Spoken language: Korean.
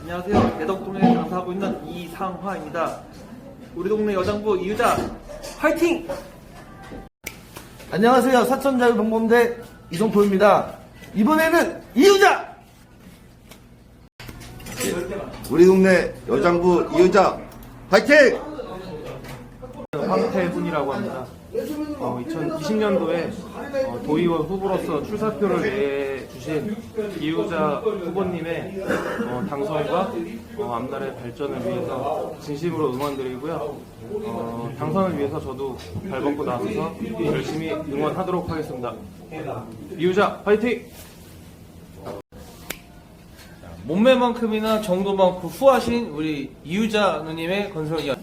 안녕하세요. 대덕동에 장사하고 있는 이상화입니다. 우리 동네 여장부 이유자 화이팅! 안녕하세요. 사천자유방범대 이성포입니다. 이번에는 이유자! 우리 동네 여장부 이유자 화이팅! 황태훈이라고 합니다. 어, 2020년도에 도의원 후보로서 출사표를 내주신 이유자 후보님의 어, 당선과 어, 앞날의 발전을 위해서 진심으로 응원드리고요. 어, 당선을 위해서 저도 발벗고 나서서 열심히 응원하도록 하겠습니다. 이유자 화이팅! 몸매만큼이나 정도만큼 후하신 우리 이유자 누님의 건설 이야기.